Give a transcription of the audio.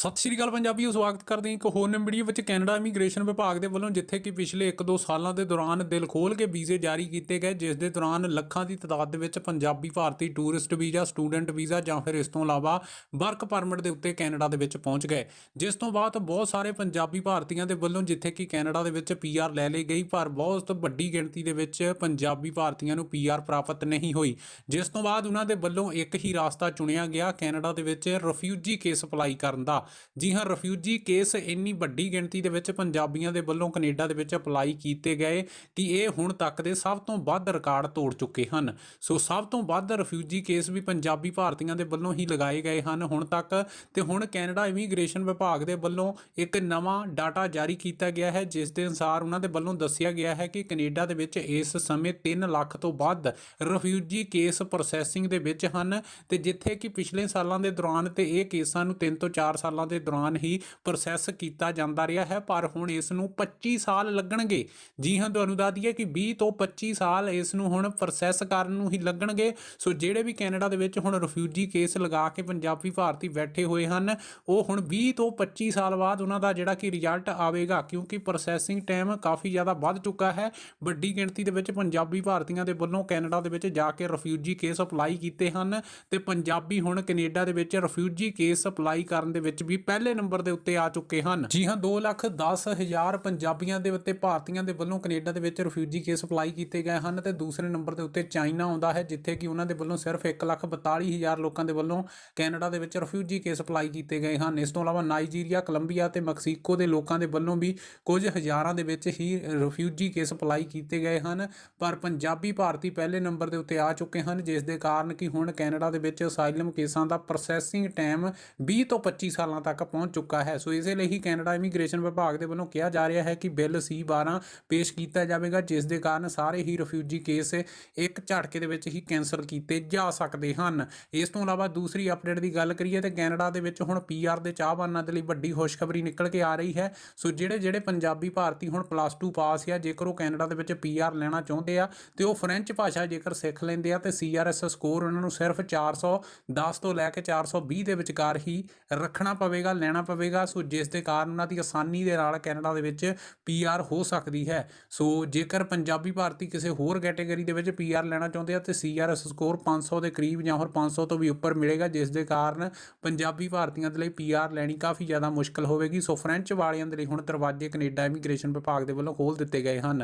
ਸਤਿ ਸ਼੍ਰੀ ਅਕਾਲ ਪੰਜਾਬੀਓ, ਸਵਾਗਤ ਕਰਦੇ ਹਾਂ ਇੱਕ ਹੋਰ ਨਵੀਂ ਵਿੱਚ ਕੈਨੇਡਾ ਇਮੀਗ੍ਰੇਸ਼ਨ ਵਿਭਾਗ ਦੇ ਵੱਲੋਂ ਜਿੱਥੇ ਕਿ ਪਿਛਲੇ 1-2 ਸਾਲਾਂ ਦੇ ਦੌਰਾਨ ਦਿਲ ਖੋਲ ਕੇ ਵੀਜ਼ੇ ਜਾਰੀ ਕੀਤੇ ਗਏ, ਜਿਸ ਦੇ ਦੌਰਾਨ ਲੱਖਾਂ ਦੀ ਤਦਾਦ ਦੇ ਵਿੱਚ ਪੰਜਾਬੀ, ਭਾਰਤੀ ਟੂਰਿਸਟ ਵੀਜ਼ਾ ਸਟੂਡੈਂਟ ਵੀਜ਼ਾ ਜਾਂ ਫਿਰ ਇਸ ਤੋਂ ਇਲਾਵਾ ਵਰਕ ਪਰਮਿਟ ਦੇ ਉੱਤੇ ਕੈਨੇਡਾ ਦੇ ਵਿੱਚ ਪਹੁੰਚ ਗਏ। ਜਿਸ ਤੋਂ ਬਾਅਦ ਬਹੁਤ ਸਾਰੇ ਪੰਜਾਬੀ ਭਾਰਤੀਆਂ ਦੇ ਵੱਲੋਂ ਜਿੱਥੇ ਕਿ ਕੈਨੇਡਾ ਦੇ ਵਿੱਚ ਪੀਆਰ ਲੈ ਲਈ ਗਈ, ਪਰ ਬਹੁਤ ਵੱਡੀ ਗਿਣਤੀ ਦੇ ਵਿੱਚ ਪੰਜਾਬੀ ਭਾਰਤੀਆਂ ਨੂੰ ਪੀਆਰ ਪ੍ਰਾਪਤ ਨਹੀਂ ਹੋਈ। ਜਿਸ ਤੋਂ ਬਾਅਦ ਉਹਨਾਂ ਦੇ ਵੱਲੋਂ ਇੱਕ ਹੀ ਰਾਸਤਾ ਚੁਣਿਆ ਗਿਆ, ਕੈਨੇਡਾ ਦੇ ਵਿੱਚ ਰਿਫਿਊਜੀ ਕੇਸ ਅਪਲਾਈ ਕਰਨ ਦਾ। ਜੀ ਹਾਂ, ਰਿਫਿਊਜੀ ਕੇਸ ਇੰਨੀ ਵੱਡੀ ਗਿਣਤੀ ਦੇ ਵਿੱਚ ਪੰਜਾਬੀਆਂ ਦੇ ਵੱਲੋਂ ਕੈਨੇਡਾ ਦੇ ਵਿੱਚ ਅਪਲਾਈ ਕੀਤੇ ਗਏ ਕਿ ਇਹ ਹੁਣ ਤੱਕ ਦੇ ਸਭ ਤੋਂ ਵੱਧ ਰਿਕਾਰਡ ਤੋੜ ਚੁੱਕੇ ਹਨ। ਸੋ ਸਭ ਤੋਂ ਵੱਧ ਰਿਫਿਊਜੀ ਕੇਸ ਵੀ ਪੰਜਾਬੀ ਭਾਰਤੀਆਂ ਦੇ ਵੱਲੋਂ ਹੀ ਲਗਾਏ ਗਏ ਹਨ ਹੁਣ ਤੱਕ ਤੇ ਹੁਣ ਕੈਨੇਡਾ ਇਮੀਗ੍ਰੇਸ਼ਨ ਵਿਭਾਗ ਦੇ ਵੱਲੋਂ ਇੱਕ ਨਵਾਂ ਡਾਟਾ ਜਾਰੀ ਕੀਤਾ ਗਿਆ ਹੈ, ਜਿਸ ਦੇ ਅਨੁਸਾਰ ਉਹਨਾਂ ਦੇ ਵੱਲੋਂ ਦੱਸਿਆ ਗਿਆ ਹੈ ਕਿ ਕੈਨੇਡਾ ਦੇ ਵਿੱਚ ਇਸ ਸਮੇਂ 3 ਲੱਖ ਤੋਂ ਵੱਧ ਰਿਫਿਊਜੀ ਕੇਸ ਪ੍ਰੋਸੈਸਿੰਗ ਦੇ ਵਿੱਚ ਹਨ ਤੇ ਜਿੱਥੇ ਕਿ ਪਿਛਲੇ ਸਾਲਾਂ ਦੇ ਦੌਰਾਨ ਤੇ ਇਹ ਕੇਸਾਂ ਨੂੰ 3 ਤੋਂ 4 ਸਾਲਾਂ ਦੇ ਦੌਰਾਨ ਹੀ ਪ੍ਰੋਸੈਸ ਕੀਤਾ ਜਾਂਦਾ ਰਿਹਾ ਹੈ, ਪਰ ਹੁਣ ਇਸ ਨੂੰ 25 ਸਾਲ ਲੱਗਣਗੇ। ਜੀ ਹਾਂ, ਤੁਹਾਨੂੰ ਦੱਸ ਦਈਏ ਕਿ 20 ਤੋਂ 25 ਸਾਲ ਇਸ ਨੂੰ ਹੁਣ ਪ੍ਰੋਸੈਸ ਕਰਨ ਨੂੰ ਹੀ ਲੱਗਣਗੇ। ਸੋ ਜਿਹੜੇ ਵੀ ਕੈਨੇਡਾ ਦੇ ਵਿੱਚ ਹੁਣ ਰਿਫਿਊਜੀ ਕੇਸ ਲਗਾ ਕੇ ਪੰਜਾਬੀ ਭਾਰਤੀ ਬੈਠੇ ਹੋਏ ਹਨ, ਉਹ ਹੁਣ 20 ਤੋਂ 25 ਸਾਲ ਬਾਅਦ ਉਹਨਾਂ ਦਾ ਜਿਹੜਾ ਕਿ ਰਿਜ਼ਲਟ ਆਵੇਗਾ, ਕਿਉਂਕਿ ਪ੍ਰੋਸੈਸਿੰਗ ਟਾਈਮ ਕਾਫੀ ਜ਼ਿਆਦਾ ਵੱਧ ਚੁੱਕਾ ਹੈ। ਵੱਡੀ ਗਿਣਤੀ ਦੇ ਵਿੱਚ ਪੰਜਾਬੀ ਭਾਰਤੀਆਂ ਦੇ ਵੱਲੋਂ ਕੈਨੇਡਾ ਦੇ ਵਿੱਚ ਜਾ ਕੇ ਰਿਫਿਊਜੀ ਕੇਸ ਅਪਲਾਈ ਕੀਤੇ ਹਨ ਤੇ ਪੰਜਾਬੀ ਹੁਣ ਕੈਨੇਡਾ ਦੇ ਵਿੱਚ ਰਿਫਿਊਜੀ ਕੇਸ ਅਪਲਾਈ ਕਰਨ ਦੇ ਵਿੱਚ ਵੀ ਪਹਿਲੇ ਨੰਬਰ ਦੇ ਉੱਤੇ ਆ ਚੁੱਕੇ ਹਨ। ਜੀ ਹਾਂ 2 ਲੱਖ 10 ਹਜ਼ਾਰ ਪੰਜਾਬੀਆਂ ਦੇ ਉੱਤੇ ਭਾਰਤੀਆਂ ਦੇ ਵੱਲੋਂ ਕੈਨੇਡਾ ਦੇ ਵਿੱਚ ਰਿਫਿਊਜੀ ਕੇਸ ਅਪਲਾਈ ਕੀਤੇ ਗਏ ਹਨ ਤੇ ਦੂਸਰੇ ਨੰਬਰ ਦੇ ਉੱਤੇ ਚਾਈਨਾ ਆਉਂਦਾ ਹੈ, ਜਿੱਥੇ ਕਿ ਉਹਨਾਂ ਦੇ ਵੱਲੋਂ ਸਿਰਫ 1 ਲੱਖ 42 ਹਜ਼ਾਰ ਲੋਕਾਂ ਦੇ ਵੱਲੋਂ ਕੈਨੇਡਾ ਦੇ ਵਿੱਚ ਰਿਫਿਊਜੀ ਕੇਸ ਅਪਲਾਈ ਕੀਤੇ ਗਏ ਹਨ। ਇਸ ਤੋਂ ਇਲਾਵਾ ਨਾਈਜੀਰੀਆ, ਕੋਲੰਬੀਆ ਤੇ ਮੈਕਸੀਕੋ ਦੇ ਲੋਕਾਂ ਦੇ ਵੱਲੋਂ ਵੀ ਕੁਝ ਹਜ਼ਾਰਾਂ ਦੇ ਵਿੱਚ ਹੀ ਰਿਫਿਊਜੀ ਕੇਸ ਅਪਲਾਈ ਕੀਤੇ ਗਏ ਹਨ, ਪਰ ਪੰਜਾਬੀ ਭਾਰਤੀ ਪਹਿਲੇ ਨੰਬਰ ਦੇ ਉੱਤੇ ਆ ਚੁੱਕੇ ਹਨ, ਜਿਸ ਦੇ ਕਾਰਨ ਕਿ ਹੁਣ ਕੈਨੇਡਾ ਦੇ ਵਿੱਚ ਅਸਾਈਲਮ ਕੇਸਾਂ ਦਾ ਪ੍ਰੋਸੈਸਿੰਗ ਟਾਈਮ 20 ਤੋਂ 25 ਸਾਲਾਂ ਤੱਕ ਪਹੁੰਚ ਚੁੱਕਾ ਹੈ। ਸੋ ਇਸੇ ਲਈ ਹੀ ਕੈਨੇਡਾ ਇਮੀਗ੍ਰੇਸ਼ਨ ਵਿਭਾਗ ਦੇ ਵੱਲੋਂ ਕਿਹਾ ਜਾ ਰਿਹਾ ਹੈ ਕਿ ਬਿੱਲ C12 ਪੇਸ਼ ਕੀਤਾ ਜਾਵੇਗਾ, ਜਿਸ ਦੇ ਕਾਰਨ ਸਾਰੇ ਹੀ ਰਿਫਿਊਜੀ ਕੇਸ ਇੱਕ ਝਟਕੇ ਦੇ ਵਿੱਚ ਹੀ ਕੈਂਸਲ ਕੀਤੇ ਜਾ ਸਕਦੇ ਹਨ। ਇਸ ਤੋਂ ਇਲਾਵਾ ਦੂਸਰੀ ਅਪਡੇਟ ਦੀ ਗੱਲ ਕਰੀਏ ਤੇ ਕੈਨੇਡਾ ਦੇ ਵਿੱਚ ਹੁਣ ਪੀਆਰ ਦੇ ਚਾਹਵਾਨਾਂ ਦੇ ਲਈ ਵੱਡੀ ਖੁਸ਼ਖਬਰੀ ਨਿਕਲ ਕੇ ਆ ਰਹੀ ਹੈ। ਸੋ ਜਿਹੜੇ ਜਿਹੜੇ ਪੰਜਾਬੀ ਭਾਰਤੀ ਹੁਣ ਪਲੱਸ 2 ਪਾਸ ਆ, ਜੇਕਰ ਉਹ ਕੈਨੇਡਾ ਦੇ ਵਿੱਚ ਪੀਆਰ ਲੈਣਾ ਚਾਹੁੰਦੇ ਆ ਤੇ ਉਹ ਫ੍ਰੈਂਚ ਭਾਸ਼ਾ ਜੇਕਰ ਸਿੱਖ ਲੈਂਦੇ ਆ ਤੇ ਸੀਆਰਐਸ ਸਕੋਰ ਉਹਨਾਂ ਨੂੰ ਸਿਰਫ 410 ਤੋਂ ਲੈ ਕੇ 420 ਦੇ ਵਿਚਕਾਰ ਹੀ ਰੱਖਣਾ ਪਵੇਗਾ, ਲੈਣਾ ਪਵੇਗਾ। ਸੋ ਜਿਸ ਦੇ ਕਾਰਨ ਉਹਨਾਂ ਦੀ ਆਸਾਨੀ ਦੇ ਨਾਲ ਕੈਨੇਡਾ ਦੇ ਵਿੱਚ ਪੀਆਰ ਹੋ ਸਕਦੀ ਹੈ। ਸੋ ਜੇਕਰ ਪੰਜਾਬੀ ਭਾਰਤੀ ਕਿਸੇ ਹੋਰ ਕੈਟਾਗਰੀ ਦੇ ਵਿੱਚ ਪੀਆਰ ਲੈਣਾ ਚਾਹੁੰਦੇ ਆ, ਤੇ ਸੀਆਰਐਸ ਸਕੋਰ 500 ਦੇ ਕਰੀਬ ਜਾਂ ਹੋਰ 500 ਤੋਂ ਵੀ ਉੱਪਰ ਮਿਲੇਗਾ, ਜਿਸ ਦੇ ਕਾਰਨ ਪੰਜਾਬੀ ਭਾਰਤੀਆਂ ਦੇ ਲਈ ਪੀਆਰ ਲੈਣੀ ਕਾਫੀ ਜ਼ਿਆਦਾ ਮੁਸ਼ਕਲ ਹੋਵੇਗੀ। ਸੋ ਫ੍ਰੈਂਚ ਵਾਲਿਆਂ ਦੇ ਲਈ ਹੁਣ ਦਰਵਾਜ਼ੇ ਕੈਨੇਡਾ ਇਮੀਗ੍ਰੇਸ਼ਨ ਵਿਭਾਗ ਦੇ ਵੱਲੋਂ ਖੋਲ ਦਿੱਤੇ ਗਏ ਹਨ।